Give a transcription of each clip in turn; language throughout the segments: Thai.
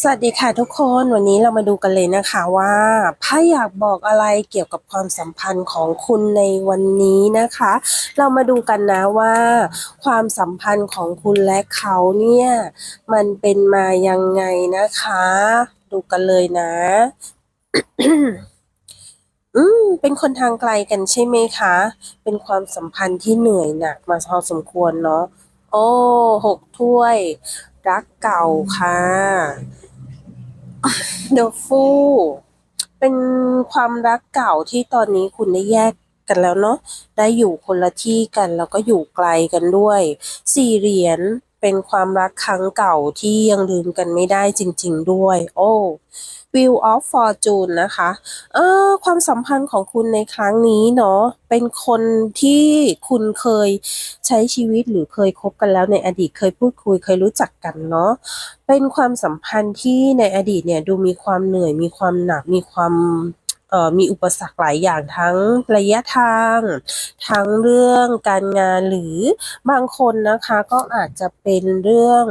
สวัสดีค่ะทุกคนวันนี้เรามาดูกันเลยนะคะว่าไพ่อยากบอกอะไรเกี่ยวกับความสัมพันธ์ของคุณในวันนี้นะคะ เรามาดูกันนะว่า ความสัมพันธ์ของคุณและเขาเนี่ยมันเป็นมายังไงนะคะ ดูกันเลยนะอืมเป็นคนทางไกลกันใช่ไหมคะ เป็นความสัมพันธ์ที่เหนื่อยหนักมาพอสมควรเนาะโอ้หกถ้วย รักเก่าค่ะ The Fool เป็นความรักเก่าที่ตอนนี้คุณได้แยกกันแล้วเนาะได้อยู่คนละที่กันแล้วก็อยู่ไกลกันด้วยสี่เหรียญเป็นความรักครั้งเก่าที่ยังลืมกันไม่ได้จริง ๆ ด้วย โอ้ Wheel of Fortune นะคะเออความสัมพันธ์ของคุณในครั้งนี้เนาะเป็นคนที่คุณเคยใช้ชีวิตหรือเคยคบกันแล้วในอดีตเคยพูดคุยเคยรู้จักกันเนาะเป็นความสัมพันธ์ที่ในอดีตเนี่ยดูมีความเหนื่อยมีความหนักมีความเอ่อมีอุปสรรคหลายอย่างทั้งระยะทาง ทั้งเรื่องการงานหรือบางคนนะคะก็อาจจะเป็นเรื่อง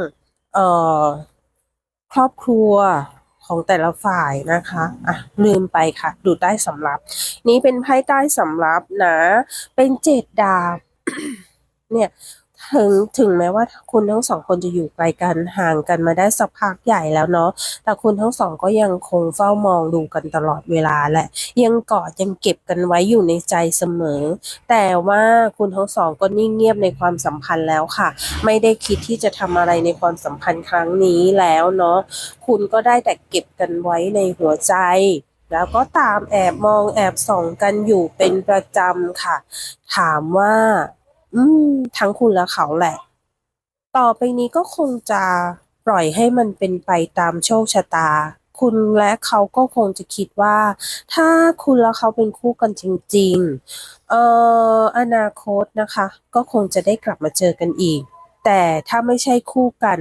เอ่อครอบครัว ของแต่ละฝ่ายนะคะอะลืมไปค่ะ ดูใต้สำรับ นี้เป็นไพ่ใต้สำรับนะ เป็นเจ็ดดาบเนี่ย ถึงถึงแม้ว่าคุณทั้งสองคนจะอยู่ไกลกันห่างกันมาได้สักพักใหญ่แล้วเนาะแต่คุณทั้งสองก็ยังคงเฝ้ามองดูกันตลอดเวลาแหละ ยังกอดยังเก็บกันไว้อยู่ในใจเสมอ แต่ว่าคุณทั้งสองก็นิ่งเงียบในความสัมพันธ์แล้วค่ะ ไม่ได้คิดที่จะทำอะไรในความสัมพันธ์ครั้งนี้แล้วเนาะคุณก็ได้แต่เก็บกันไว้ในหัวใจแล้วก็ตามแอบมองแอบส่องกันอยู่เป็นประจำค่ะ ถามว่า อืม ทั้งคุณและเขาแหละ ต่อไปนี้ก็คงจะปล่อยให้มันเป็นไปตามโชคชะตา คุณและเขาก็คงจะคิดว่า ถ้าคุณและเขาเป็นคู่กันจริง ๆ เอ่ออนาคตนะคะ ก็คงจะได้กลับมาเจอกันอีก แต่ถ้าไม่ใช่คู่กัน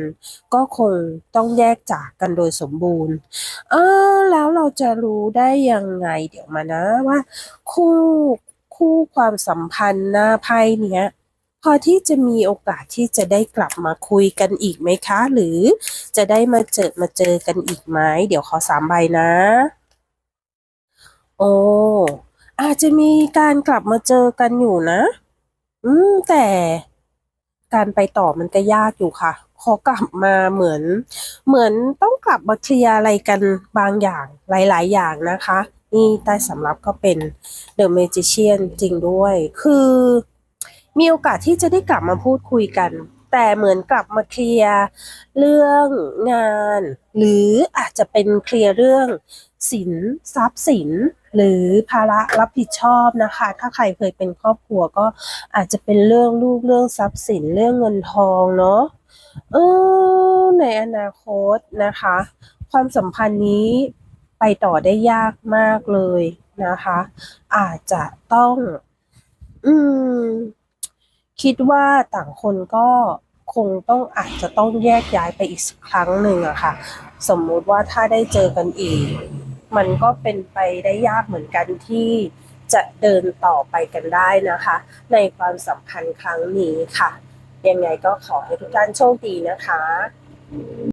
ก็คงต้องแยกจากกันโดยสมบูรณ์ เออ แล้วเราจะรู้ได้ยังไงเดี๋ยวมานะว่า คู่คู่ความสัมพันธ์หน้าไพ่เนี้ย พอที่จะมีโอกาสที่จะได้กลับมาคุยกันอีกไหมคะ หรือจะได้มาเจอมาเจอกันอีกไหมเดี๋ยวขอสามใบนะ โอ้อาจจะมีการกลับมาเจอกันอยู่นะ อืม แต่การไปต่อมันก็ยากอยู่ค่ะ ขอกลับมาเหมือน เหมือนต้องกลับมาเคลียร์อะไรกันบางอย่างหลาย ๆ อย่างนะคะ นี่ใต้สำรับก็เป็น The Magician จริงด้วย คือ มีโอกาสที่จะได้กลับมาพูดคุยกัน แต่เหมือนกลับมาเคลียร์เรื่องงาน หรืออาจจะเป็นเคลียร์เรื่องสินทรัพย์สิน หรือภาระรับผิดชอบนะคะ ถ้าใครเคยเป็นครอบครัวก็อาจจะเป็นเรื่องลูกเรื่องทรัพย์สินเรื่องเงินทองเนาะเออในอนาคตนะคะ ความสัมพันธ์นี้ไปต่อได้ยากมากเลยนะคะ อาจจะต้อง อืม คิดว่าต่างคนก็คงต้องอาจจะต้องแยกย้ายไปอีกสักครั้งหนึ่งอะค่ะ สมมุติว่าถ้าได้เจอกันอีก มันก็เป็นไปได้ยากเหมือนกันที่จะเดินต่อไปกันได้นะคะ ในความสัมพันธ์ครั้งนี้ค่ะ ยังไงก็ขอให้ทุกท่านโชคดีนะคะ